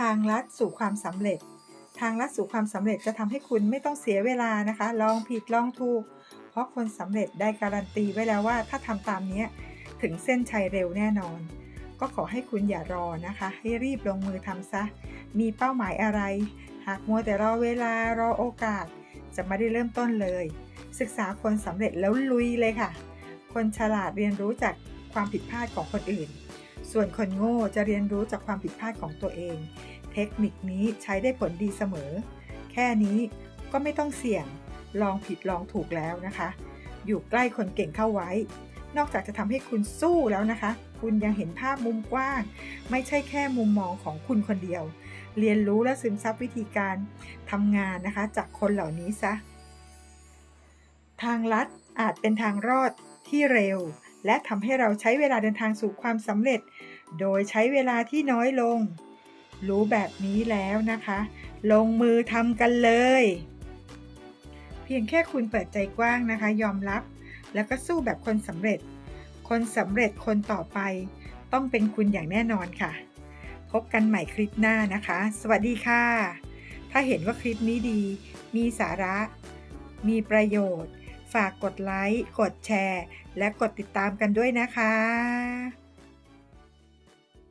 ทางลัดสู่ความสำเร็จ ทางลัดสู่ความสำเร็จจะทำให้คุณไม่ต้องเสียเวลานะคะ ลองผิดลองถูก เพราะคนสำเร็จได้การันตีไว้แล้วว่าถ้าทำตามนี้ถึงเส้นชัยเร็วแน่นอน ก็ขอให้คุณอย่ารอนะคะ ให้รีบลงมือทำซะ มีเป้าหมายอะไร หากมัวแต่รอเวลารอโอกาส จะไม่ได้เริ่มต้นเลย ศึกษาคนสำเร็จแล้วลุยเลยค่ะ คนฉลาดเรียนรู้จากความผิดพลาดของคนอื่น ส่วนคนโง่จะเรียนรู้จากความผิดพลาดของตัวเอง เทคนิคนี้ใช้ได้ผลดีเสมอ แค่นี้ก็ไม่ต้องเสี่ยง ลองผิดลองถูกแล้วนะคะ อยู่ใกล้คนเก่งเข้าไว้ นอกจากจะทำให้คุณสู้แล้วนะคะ คุณยังเห็นภาพมุมกว้าง ไม่ใช่แค่มุมมองของคุณคนเดียว เรียนรู้และซึมซับวิธีการทำงานนะคะ จากคนเหล่านี้ซะ ทางลัดอาจเป็นทางรอดที่เร็ว และทำให้เราใช้เวลาเดินทางสู่ความสำเร็จ โดยใช้เวลาที่น้อยลง รู้แบบนี้แล้วนะคะ ลงมือทำกันเลย เพียงแค่คุณเปิดใจกว้างนะคะ ยอมรับ แล้วก็สู้แบบคนสำเร็จ คนสำเร็จคนต่อไป ต้องเป็นคุณอย่างแน่นอนค่ะ พบกันใหม่คลิปหน้านะคะ สวัสดีค่ะ ถ้าเห็นว่าคลิปนี้ดี มีสาระ มีประโยชน์ ฝากกดไลค์ กดแชร์ และกดติดตามกันด้วยนะคะ